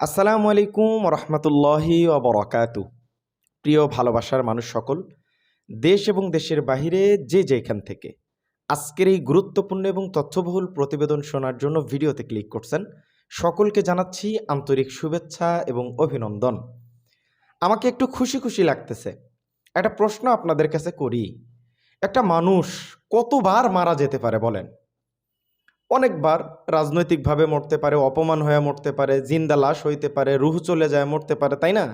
আসসালামু আলাইকুম রহমতুল্লাহি বরকাতু। প্রিয় ভালোবাসার মানুষ সকল, দেশ এবং দেশের বাহিরে যে যেখান থেকে আজকের এই গুরুত্বপূর্ণ এবং তথ্যবহুল প্রতিবেদন শোনার জন্য ভিডিওতে ক্লিক করছেন, সকলকে জানাচ্ছি আন্তরিক শুভেচ্ছা এবং অভিনন্দন। আমাকে একটু খুশি খুশি লাগতেছে। একটা প্রশ্ন আপনাদের কাছে করি, একটা মানুষ কতবার মারা যেতে পারে বলেন? অনেকবার রাজনৈতিকভাবে মরতে পারে, অপমান হয়ে মরতে পারে, জিন্দা লাশ হইতে পারে, রুহ চলে যায়, মরতে পারে, তাই না?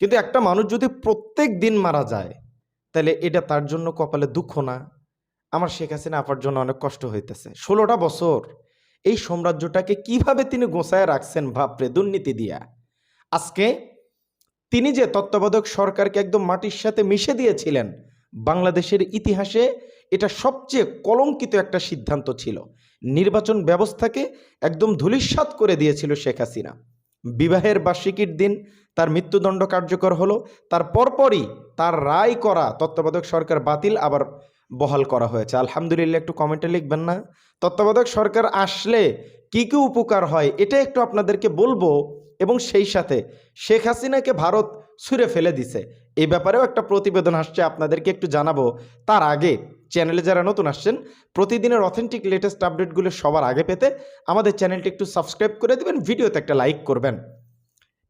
কিন্তু একটা মানুষ যদি প্রত্যেক দিন মারা যায়, তাহলে এটা তার জন্য কপালে দুঃখ না। আমার শেখ হাসিনা আপার জন্য অনেক কষ্ট হইতেছে। ষোলোটা বছর এই সাম্রাজ্যটাকে কীভাবে তিনি গোছায় রাখছেন ভাবরে দুর্নীতি দিয়া? আজকে তিনি যে তত্ত্বাবধায়ক সরকারকে একদম মাটির সাথে মিশে দিয়েছিলেন, বাংলাদেশের ইতিহাসে এটা সবচেয়ে কলঙ্কিত একটা সিদ্ধান্ত ছিল। নির্বাচন ব্যবস্থাকে একদম ধূলিসাৎ করে দিয়েছিল শেখ হাসিনা। বিবাহের বার্ষিকীর দিন তার মৃত্যুদণ্ড কার্যকর হলো, তার পরপরই তার রায় করা তত্ত্বাবধায়ক সরকার বাতিল আবার বহাল করা হয়েছে। আলহামদুলিল্লাহ, একটু কমেন্টে লিখবেন না। তত্ত্বাবধায়ক সরকার আসলে কি কি উপকার হয়, এটা একটু আপনাদেরকে বলব এবং সেই সাথে শেখ হাসিনাকে ভারত ছুঁড়ে ফেলে দিছে। এই ব্যাপারেও একটা প্রতিবেদন আসছে, আপনাদেরকে একটু জানাব। তার আগে চ্যানেলে যারা নতুন আসছেন, প্রতিদিনের অথেন্টিক লেটেস্ট আপডেটগুলো সবার আগে পেতে আমাদের চ্যানেলটি একটু সাবস্ক্রাইব করে দেবেন, ভিডিওতে একটা লাইক করবেন।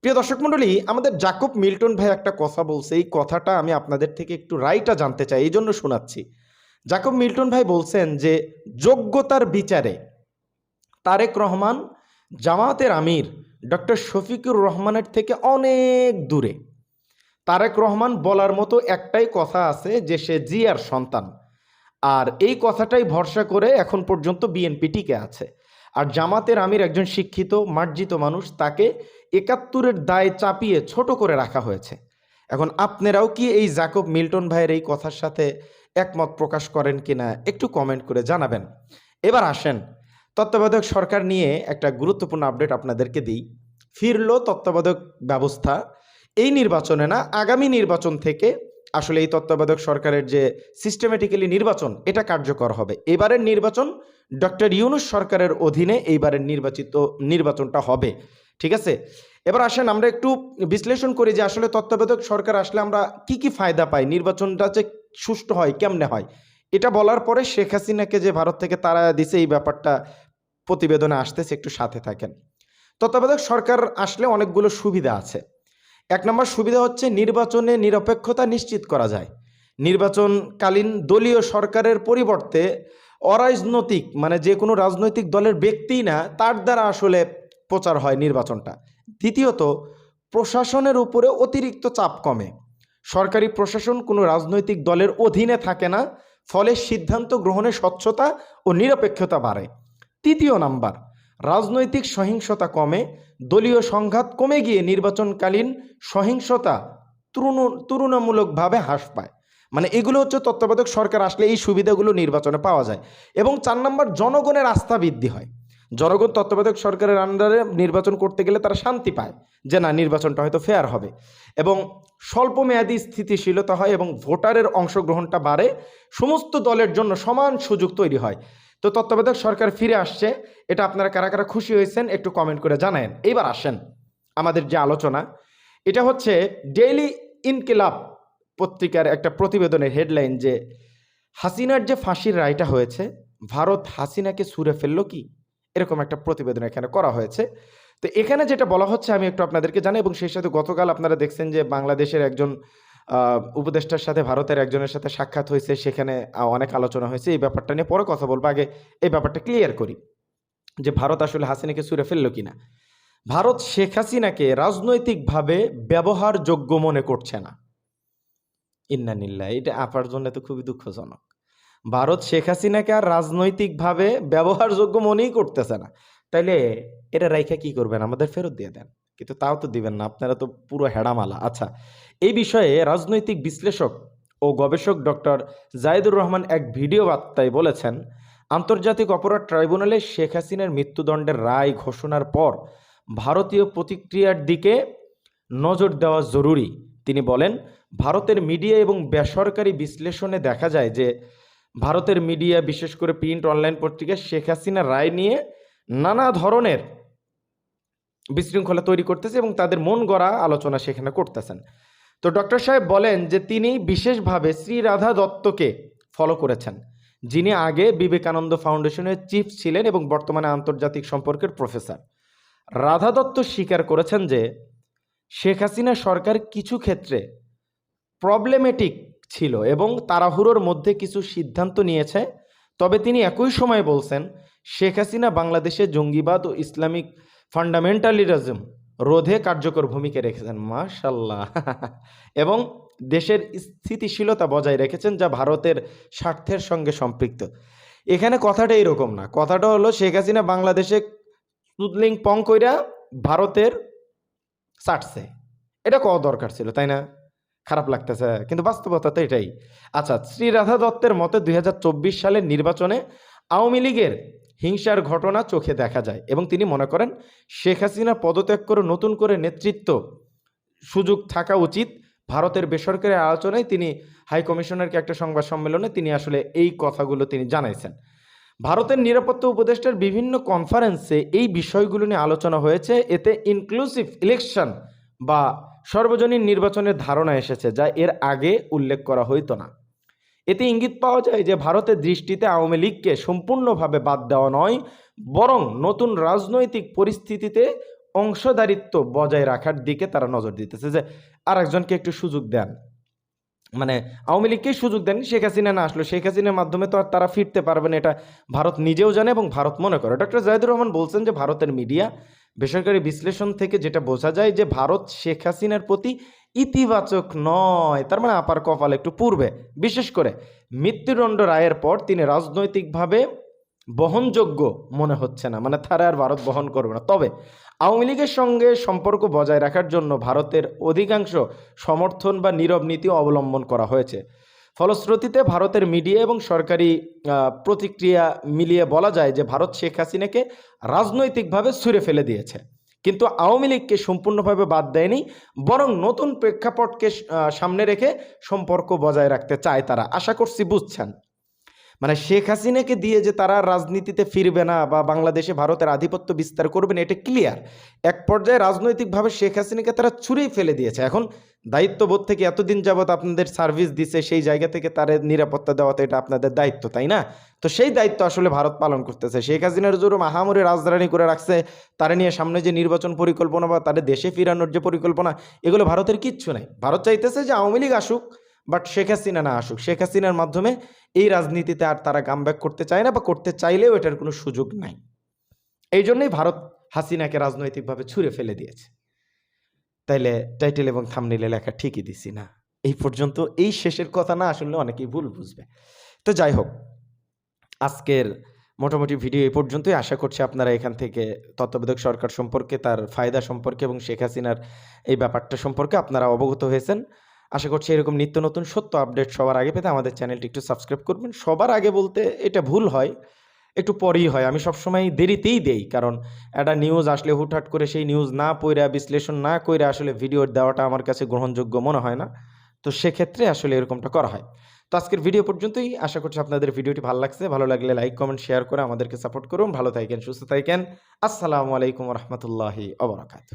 প্রিয় দর্শক মণ্ডলী, আমাদের জাকব মিল্টন ভাই একটা কথা বলছে, এই কথাটা আমি আপনাদের থেকে একটু রাইটা জানতে চাই, এই জন্য শোনাচ্ছি। জাকব মিল্টন ভাই বলছেন যে, যোগ্যতার বিচারে তারেক রহমান, জামায়াতের আমির, ডক্টর শফিকুর রহমানের থেকে অনেক দূরে। তারেক রহমান বলার মতো একটাই কথা আছে যে, সে জিয়ার সন্তান। আর এই কথাটাই ভরসা করে এখন পর্যন্ত বিএনপি টিকে আছে। আর জামাতের আমির একজন শিক্ষিত, মার্জিত মানুষ, তাকে একাত্তরের দায় চাপিয়ে ছোট করে রাখা হয়েছে। এখন আপনারাও কি এই জাকব মিল্টন ভাইয়ের এই কথার সাথে একমত প্রকাশ করেন কিনা একটু কমেন্ট করে জানাবেন। এবার আসেন, তত্ত্বাবধায়ক সরকার নিয়ে একটা গুরুত্বপূর্ণ আপডেট আপনাদেরকে দিই। ফিরলো তত্ত্বাবধায়ক ব্যবস্থা, এই নির্বাচনে না, আগামী নির্বাচন থেকে আসলে এই তত্ত্বাবধায়ক সরকারের যে সিস্টেমেটিক্যালি নির্বাচন, এটা কার্যকর হবে। এবারের নির্বাচন ডক্টর ইউনুস সরকারের অধীনে এইবারের নির্বাচিত নির্বাচনটা হবে। ঠিক আছে? এবার আসেন, আমরা একটু বিশ্লেষণ করি যে আসলে তত্ত্বাবধায়ক সরকার আসলে আমরা কি কি ফায়দা পাই নির্বাচনটা যে সুষ্ঠু হয়, কেমনে হয়? এটা বলার পরে শেখ হাসিনাকে যে ভারত থেকে তারা দিছে, এই ব্যাপারটা প্রতিবেদনে আসতেছে, একটু সাথে থাকেন। তত্ত্বাবধায়ক সরকার আসলে অনেকগুলো সুবিধা আছে। এক নম্বর সুবিধা হচ্ছে নির্বাচনে নিরপেক্ষতা নিশ্চিত করা যায়। নির্বাচনকালীন দলীয় সরকারের পরিবর্তে অরাজনৈতিক মানে যে কোনো রাজনৈতিক দলের ব্যক্তিই না, তার দ্বারা আসলে প্রচার হয় নির্বাচনটা। দ্বিতীয়ত, প্রশাসনের উপরে অতিরিক্ত চাপ কমে। সরকারি প্রশাসন কোনো রাজনৈতিক দলের অধীনে থাকে না, ফলে সিদ্ধান্ত গ্রহণে স্বচ্ছতা ও নিরপেক্ষতা বাড়ে। তৃতীয় নাম্বার রাজনৈতিক সহিংসতা কমে, দলীয় সংঘাত কমে গিয়ে নির্বাচনকালীন সহিংসতা তুলন তুলনামূলকভাবে হ্রাস পায়। মানে এগুলো হচ্ছে তত্ত্বাবধায়ক সরকার আসলে এই সুবিধাগুলো নির্বাচনে পাওয়া যায়। এবং চার নম্বর, জনগণের আস্থা বৃদ্ধি হয়। জনগণ তত্ত্বাবধায়ক সরকারের আন্ডারে নির্বাচন করতে গেলে তারা শান্তি পায় যে, না, নির্বাচনটা হয়তো ফেয়ার হবে। এবং স্বল্প মেয়াদী স্থিতিশীলতা হয় এবং ভোটারের অংশগ্রহণটা বাড়ে। সমস্ত দলের জন্য সমান সুযোগ তৈরি হয়। তো তত্ত্বাবধায়ক সরকার ফিরে আসছে। এটা আপনারা কারা কারা খুশি হয়েছেন একটু কমেন্ট করে জানায়েন। এইবার আসেন আমাদের যে আলোচনা, এটা হচ্ছে ডেইলি ইনকিলাব পত্রিকার একটা প্রতিবেদনের হেডলাইন যে, হাসিনার যে ফাঁসির রায়টা হয়েছে, ভারত হাসিনাকে সুরে ফেলল কি? এরকম একটা প্রতিবেদন এখানে করা হয়েছে। তো এখানে যেটা বলা হচ্ছে, আমি একটু আপনাদেরকে জানাই, এবং সেই সাথে গতকাল আপনারা দেখছেন যে বাংলাদেশের একজন উপদেষ্টার সাথে ভারতের একজনের সাথে সাক্ষাৎ হয়েছে, সেখানে অনেক আলোচনা হয়েছে। এই ব্যাপারটা নিয়ে পরে কথা বলব। আগে এই ব্যাপারটা ক্লিয়ার করি যে ভারত আসলে হাসিনাকে সুরে ফেলল কিনা। ভারত শেখ হাসিনাকে রাজনৈতিকভাবে ব্যবহারযোগ্য মনে করছে না। ইন্নানিল্লাহ এটা আপার জন্য তো খুবই দুঃখজনক। ভারত শেখ হাসিনাকে আর রাজনৈতিকভাবে ব্যবহারযোগ্য মনেই করতেছে না। তাইলে এটা রাইখা কি করবেন? আমাদের ফেরত দিয়ে দেন। কিন্তু তাও তো দিবেন না, আপনারা তো পুরো হেডামালা। আচ্ছা এই বিষয়ে রাজনৈতিক বিশ্লেষক ও গবেষক ডক্টর জায়েদুর রহমান এক ভিডিও বার্তায় বলেছেন, আন্তর্জাতিক অপরাধ ট্রাইব্যুনালে শেখ হাসিনার মৃত্যুদণ্ডের রায় ঘোষণার পর ভারতীয় প্রতিক্রিয়ার দিকে নজর দেওয়া জরুরি। তিনি বলেন, ভারতের মিডিয়া এবং বেসরকারি বিশ্লেষণে দেখা যায় যে ভারতের মিডিয়া, বিশেষ করে প্রিন্ট অনলাইন পত্রিকা, শেখ হাসিনার রায় নিয়ে নানা ধরনের বিশৃঙ্খলা তৈরি করতেছে এবং তাদের মন গড়া আলোচনা সেখানে করতেছেন। তো ডক্টর সাহেব বলেন যে তিনি বিশেষভাবে শ্রী রাধা দত্তকে ফলো করেছেন, যিনি আগে বিবেকানন্দ ফাউন্ডেশনের চিফ ছিলেন এবং বর্তমানে আন্তর্জাতিক সম্পর্কের প্রফেসর রাধা দত্ত স্বীকার করেছেন যে শেখ হাসিনা সরকার কিছু ক্ষেত্রে প্রবলেমেটিক ছিল এবং তাড়াহুড়োর মধ্যে কিছু সিদ্ধান্ত নিয়েছে। তবে তিনি একই সময় বলছেন, শেখ হাসিনা বাংলাদেশে জঙ্গিবাদ ও ইসলামিক ফান্ডামেন্টালিজম রোধে কার্যকর ভূমিকা রেখেছেন মাশাল্লাহ এবং দেশের স্থিতিশীলতা বজায় রেখেছেন, যা ভারতের স্বার্থের সঙ্গে সম্পৃক্ত। এখানে কথাটা এরকম না। কথাটা হলো, শেখ হাসিনা বাংলাদেশে সুদলিং পং কইরা ভারতের ছাড়ছে। এটা কওয়া দরকার ছিল, তাই না? খারাপ লাগতেছে, কিন্তু বাস্তবতা তো এটাই। আচ্ছা শ্রী রাধা দত্তের মতে দুই হাজার চব্বিশ সালের নির্বাচনে আওয়ামী লীগের হিংসার ঘটনা চোখে দেখা যায় এবং তিনি মনে করেন, শেখ হাসিনা পদত্যাগ করে নতুন করে নেতৃত্ব সুযোগ থাকা উচিত। ভারতের বেসরকারি আলোচনায় তিনি হাই কমিশনারকে একটা সংবাদ সম্মেলনে তিনি আসলে এই কথাগুলো তিনি জানাইছেন। ভারতের নিরাপত্তা উপদেষ্টার বিভিন্ন কনফারেন্সে এই বিষয়গুলো নিয়ে আলোচনা হয়েছে। এতে ইনক্লুসিভ ইলেকশন বা সর্বজনীন নির্বাচনের ধারণা এসেছে, যা এর আগে উল্লেখ করা হইতো না। এতে ইঙ্গিত পাওয়া যায় যে ভারতের দৃষ্টিতে আওয়ামী লীগকে সম্পূর্ণভাবে বাদ দেওয়া নয়, বরং নতুন রাজনৈতিক পরিস্থিতিতে অংশদারিত্ব বজায় রাখার দিকে তারা নজর দিতেছে। যে আর একজনকে একটু সুযোগ দেন। মানে আওয়ামী লীগকেই সুযোগ দেন শেখ হাসিনা না আসলো। শেখ হাসিনার মাধ্যমে তো আর তারা ফিরতে পারবে না, এটা ভারত নিজেও জানে এবং ভারত মনে করে। ডক্টর জাহিদুর রহমান বলছেন যে ভারতের মিডিয়া বেসরকারি বিশ্লেষণ থেকে যেটা বোঝা যায় যে ভারত শেখ হাসিনার প্রতি ইতিবাচক নয়। তার মানে আপার কপাল একটু পূর্বে। বিশেষ করে মৃত্যুদণ্ড রায়ের পর তিনি রাজনৈতিকভাবে বহনযোগ্য মনে হচ্ছে না। মানে তারা আর ভারত বহন করবে না। তবে আওয়ামী লীগের সঙ্গে সম্পর্ক বজায় রাখার জন্য ভারতের অধিকাংশ সমর্থন বা নীরব নীতি অবলম্বন করা হয়েছে। ফলশ্রুতিতে ভারতের মিডিয়া এবং সরকারি প্রতিক্রিয়া মিলিয়ে বলা যায় যে ভারত শেখ হাসিনাকে রাজনৈতিকভাবে ছুঁড়ে ফেলে দিয়েছে। কিন্তু আওয়ামী লীগকে সম্পূর্ণভাবে বাদ দেয়নি, বরং নতুন প্রেক্ষাপটকে সামনে রেখে সম্পর্ক বজায় রাখতে চায় তারা। আশা করছি বুঝছেন। মানে শেখ হাসিনাকে দিয়ে যে তারা রাজনীতিতে ফিরবে না বা বাংলাদেশে ভারতের আধিপত্য বিস্তার করবে না, এটা ক্লিয়ার এক পর্যায়ে রাজনৈতিকভাবে শেখ হাসিনাকে তারা ছুঁড়েই ফেলে দিয়েছে। এখন দায়িত্ববোধ থেকে এতদিন যাবৎ আপনাদের সার্ভিস দিছে, সেই জায়গা থেকে তার নিরাপত্তা দেওয়াতে এটা আপনাদের দায়িত্ব, তাই না? তো সেই দায়িত্ব আসলে ভারত পালন করতেছে। শেখ হাসিনার জোর মাহামুরে রাজধানী করে রাখছে, তারা নিয়ে সামনে যে নির্বাচন পরিকল্পনা বা তাদের দেশে ফিরানোর যে পরিকল্পনা, এগুলো ভারতের কিচ্ছু নাই। ভারত চাইতেছে যে আওয়ামী লীগ আসুক বাট শেখ হাসিনা না আসুক। শেখ হাসিনার মাধ্যমে এই রাজনীতিতে আর তারা কামব্যাক করতে চায় না বা করতে চাইলেও এটার কোনো সুযোগ নাই। এই জন্যই ভারত হাসিনাকে রাজনৈতিকভাবে ছুঁড়ে ফেলে দিয়েছে। তাইলে টাইটেল এবং থামনিলে লেখা ঠিকই দিছি না। এই পর্যন্ত এই শেষের কথা না আসলে অনেকেই ভুল বুঝবে। তো যাই হোক, আজকের মোটামুটি ভিডিও এই পর্যন্তই। আশা করছি আপনারা এখান থেকে তত্ত্বাবধায়ক সরকার সম্পর্কে, তার ফায়দা সম্পর্কে এবং শেখ হাসিনার এই ব্যাপারটা সম্পর্কে আপনারা অবগত হয়েছেন। আশা করছি এরকম নিত্য নতুন সত্য আপডেট সবার আগে পেতে আমাদের চ্যানেলটি একটু সাবস্ক্রাইব করবেন। সবার আগে বলতে এটা ভুল হয়, একটু পরেই হয়। আমি সবসময় দেরিতেই দেই, কারণ একটা নিউজ আসলে হুটহাট করে সেই নিউজ না পড়া বিশ্লেষণ না করে আসলে ভিডিও দেওয়াটা আমার কাছে গ্রহণযোগ্য মনে হয় না। তো সেক্ষেত্রে আসলে এরকমটা করা হয়। তো আজকের ভিডিও পর্যন্তই। আশা করছি আপনাদের ভিডিওটি ভালো লাগছে। ভালো লাগলে লাইক কমেন্ট শেয়ার করে আমাদেরকে সাপোর্ট করুন। ভালো থাকেন, সুস্থ থাকেন। আসসালামু আলাইকুম রহমতুল্লাহি অবরাকাতু